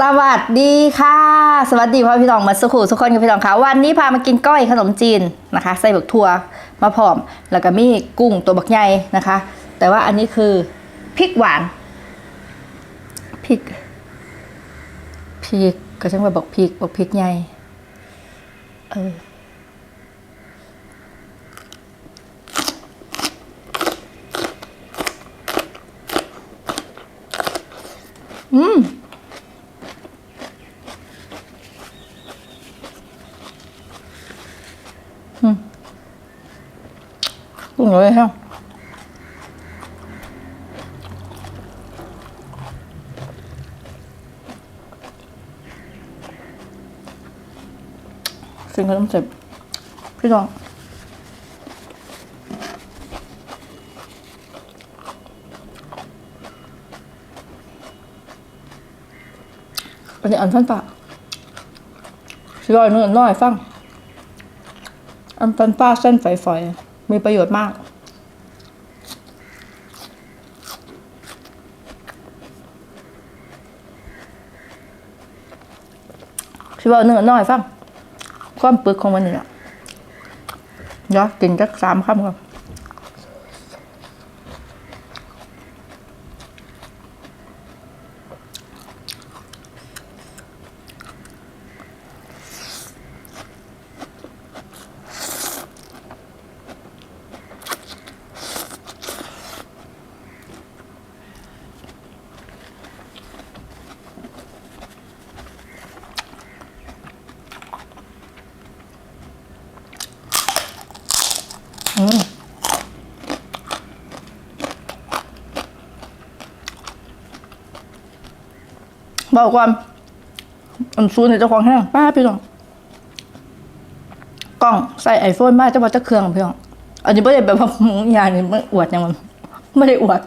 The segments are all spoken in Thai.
สวัสดีค่ะ สวัสดีพ่อพี่น้องมาสุขุทุกคนกับพี่น้องค่ะวันนี้พามากินก้อยขนมจีนนะคะ ใส่บักถั่วมาพร้อม แล้วก็มีกุ้งตัวบักใหญ่นะคะ แต่ว่าอันนี้คือพริกหวานพริกพริกก็ช่างว่าบอกพริกบอกพริกใหญ่เอออืม เลยฮะสิ่งขนมเสร็จพี่น้องอันนี้อันท่านปะสิร้อยเนื้อน้อยฟังอันเป็นป้าเส้นฝอยๆ มีประโยชน์มาก ชิบะเนื้อน้อยฟัง ความปึกของมันนี่ยเดี๋ยวกินจักสามคำก่อน บอกความอันซูนในเจ้าของห้างป้าพี่น้องกล้องใส่ไอโฟนมากจะว่าจะเครื่องพี่น้องอันนี้ไม่ได้แบบว่ายานี่ไม่อวดย่างมันไม่ได้อวด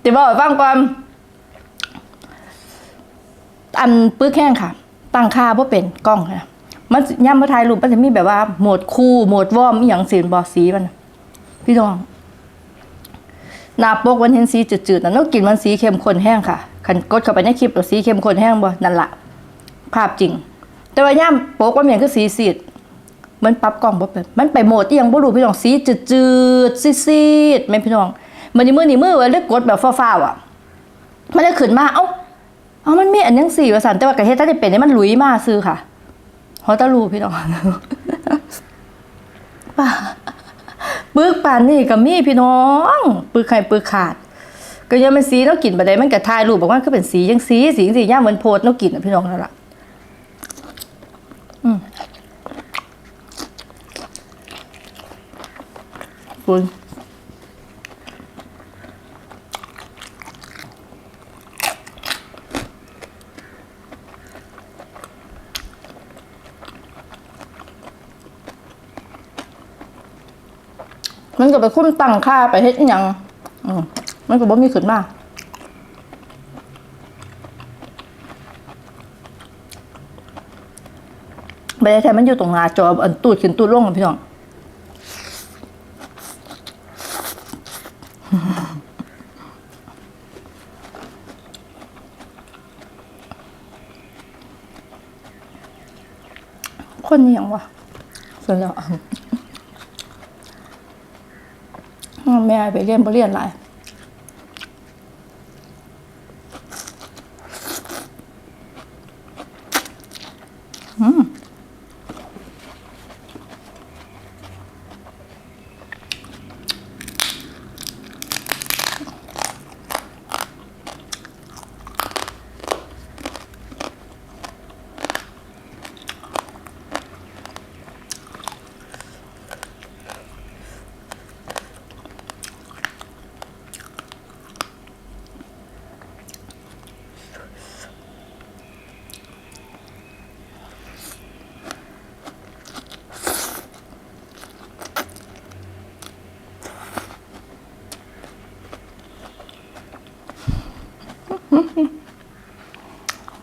แต่บอกฟังก่อนอันปื้อแข้งค่ะ ตั้งค่าเพราะเป็นกล้องค่ะมันย่ำมาถ่ายรูปมันจะมีแบบว่าโหมดคู่โหมดวอมอหย่างสีบอสีมันพี่น้องหน้าปกมันเห็นสีจืดๆนะต้องกินมันสีเข้มข้นแห้งค่ะ คันกดเข้าไปในคลิปแล้วสีเข้มข้นแห้งบ่นั่นละภาพจริง แต่ว่าย่ามปกว่าเมือนคือสีสีดมันปรับกล้องบ่เป็นมันไปโหมดที่ยังบ่รู้พี่น้องสีจืดๆซีดๆแม่พี่น้องมันนี่มือนี่มือว่าเลือกกดแบบฟ้าวๆอะ มันได้ขึ้นมาเอ้าเอ้ามันมีอันยังสีว่าซั่นแต่ว่าก็เฮ็ดถ้าได้เป็นนี่มันหลุยมาซื้อค่ะฮอตะลูพี่น้องป้าปึกปานนี่ก็มีพี่น้อง ปึกไข่ปึกขาด ก็ยังเป็นสีนาะกินบ่ไดมันก็ถ่ายรูปบอกว่าคือเป็นสีจังสีสีจังสีย่ามเหมือนโพดนาะกินน่ะพี่น้องนั่นล่ะอืมคุณมันก็ไปคุ้มตั้งค่าไปเฮ็ดหยังอืม มันก็บ่มีขึ้นมาไม่แท้มันอยู่ตรงหน้าจออันตูดขึ้นตูดลงอะพี่น้องคนนี้ยังวะเสร็จแล้วแม่ไปเรียนบ่เรียนหลาย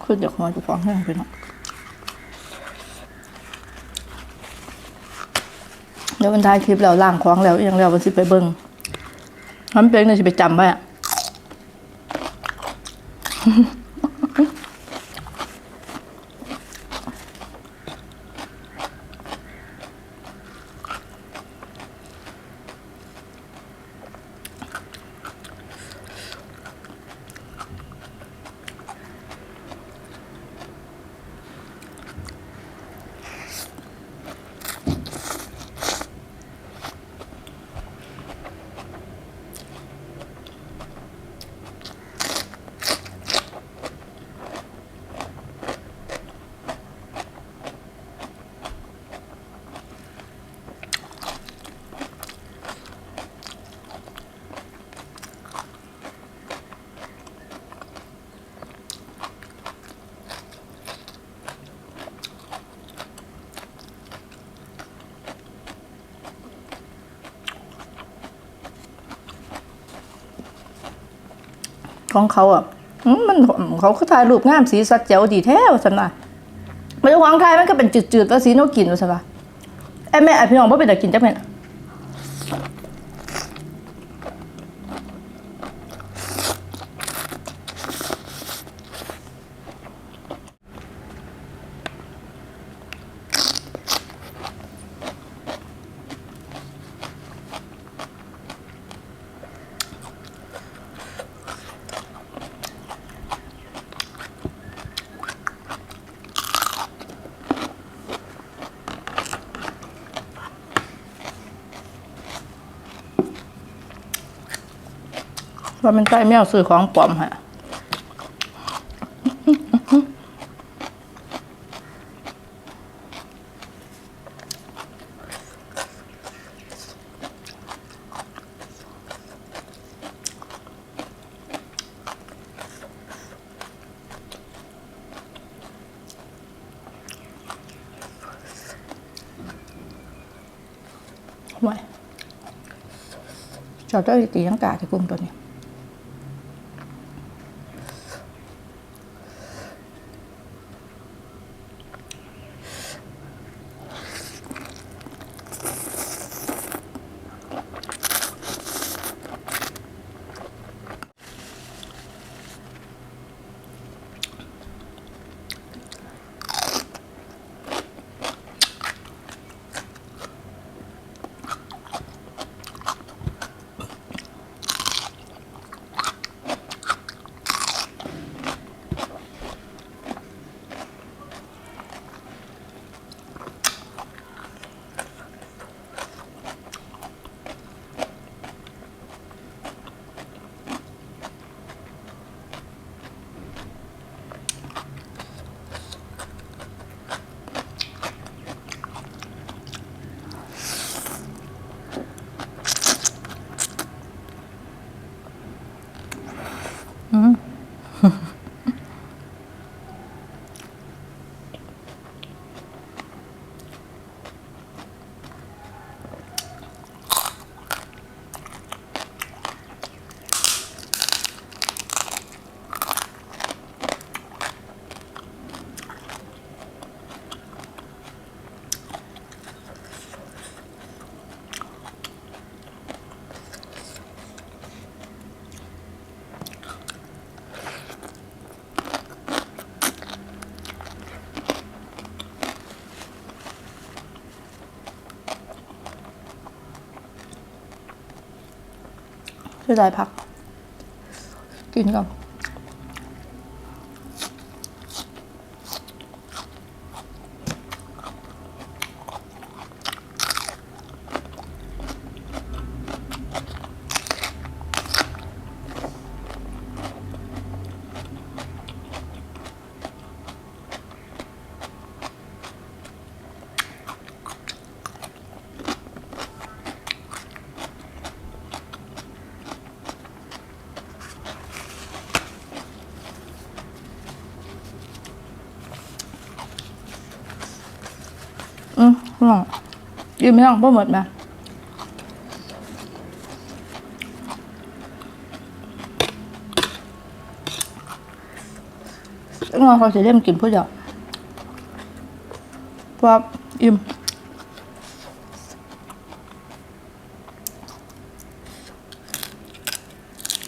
ขึ้นจากหัวจะฟ้องให้พี่น้องเดี๋ยวมันท้ายคลิปแล้วล่างคล้องแล้วยังแล้วมันสิไปเบิ้งทำเป็นเลยสิไปจำไว้อะ ของเขาอะมันเขาก็ถ่ายรูปงามสีสัดเจ๋วดีแท้ว่าสันน่ะมันของไทยมันก็เป็นจืดๆว่าสีนกินว่าซั่นว่าไอ้แม่ไอพี่น้องบ่เป็นตากินจักแม่น ว่ามันใกล้แมวซื้อของปลอมฮะไว้เจอดได้ตีลังกาที่กลุ่มตัวนี้ ช่วยได้พัก กินก่อนอืม พี่น้องยืมไม่ต้องเพ่อหมดไหมต้องรอเขาจะเล่มกินเพื่อเดียวเพราะอิ่ม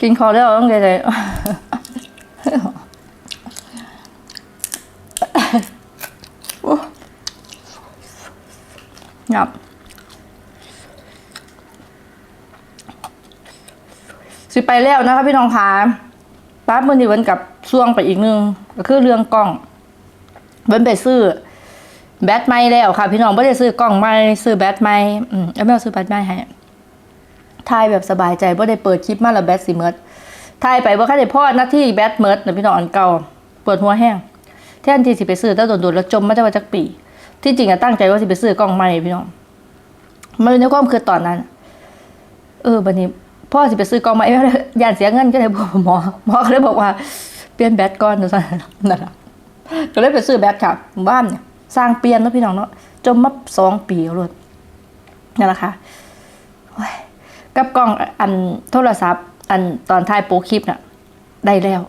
กินคอแล้วต้องใจใจ โอ้งับ สิไปแล้วนะคะพี่น้องคะป้ามือนี้วันกับช่วงไปอีกนึงก็คือเรื่องกล้องเวันไปซื้อแบตไม่แล้วค่ะ พี่น้องไม่ได้ซื้อกล้องไม่ซื้อแบตไม่อืมแล้วแม่ซื้อแบตไม่ให้ถ่ายแบบสบายใจไม่ได้เปิดคลิปมาแล้วแบตสิเมิดถ่ายไปว่าแค่ได้พ่อหน้าที่แบตเมิดนะพี่น้องอันเก่าปิดหัวแห้งแทนที่สิไปซื้อแต่โดนๆแล้วจมไม่ได้ว่าจักปี ที่จริงอะตั้งใจว่าสิไปซื้อกล้องใหม่พี่น้องมันในความคือตอนนั้น เออบันนี้ พ่อสิไปซื้อกล้องใหม่ยานเสียเงินก็เลยบอกหมอหมอก็เลยบอกว่า เปลี่ยนแบตก่อนนะสั่นนั่นแหละก็เลยไปซื้อแบตค่ะบ้านเนี่ยสร้างเปลี่ยนเนาะพี่น้องเนาะจมมาสองปีแล้วลนั่นแหละค่ะกับกล้องอันโทรศัพท์ อันตอนถ่ายโปรคลิปน่ะ ได้แล้ว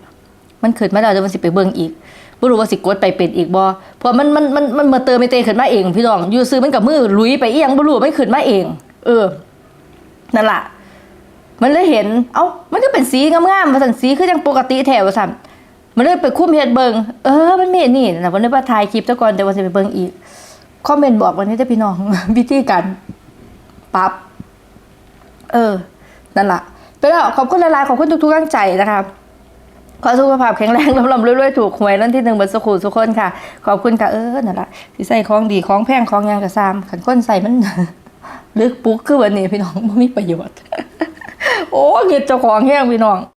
มันขึ้นมาแล้วเดี๋ยมันสิไปเบิ่งอีกบ่รู้ว่าสิกดไปเป็นอีกบ่เพราะมันมันมันมันมาเติมไม่เตขึ้นมาเอง พี่น้องอยู่ซื้อมันกับมือลุยไปอีหยังบ่รู้มันขึ้นมาเอง เออนั่นล่ะ มันเลยเห็น เอ้า มันก็เป็นสีงามๆมาสั่นสีคือยังปกติแถวสั่นมันเลยไปคุ้มเฮ็ดเบิงเออ มันไมีอันนี่นะวันนี้ว่าถ่ายคลิปซะก่อนเดี๋ยววันจะไปเบิงอีก คอมเมนต์บอกวันนี้จะพี่น้อง วิธีการปรับ เออ นั่นล่ะไปแล้วขอบคุณหลายๆขอบคุณทุกๆกำลังใจนะคะขอสุขภาพแข็งแรงลำๆรวยๆถูกหวยนั่นที่หนึ่งบนสกูทุกคนค่ะ ขอบคุณค่ะเออนั่นแหละที่ใส่ของดีของแพงของยังกระซามขันก้นใส่มันลึกปุ๊กคือวันนี้พี่น้องไม่มีประโยชน์ โอ้เงินเจ้าของแห้งพี่น้อง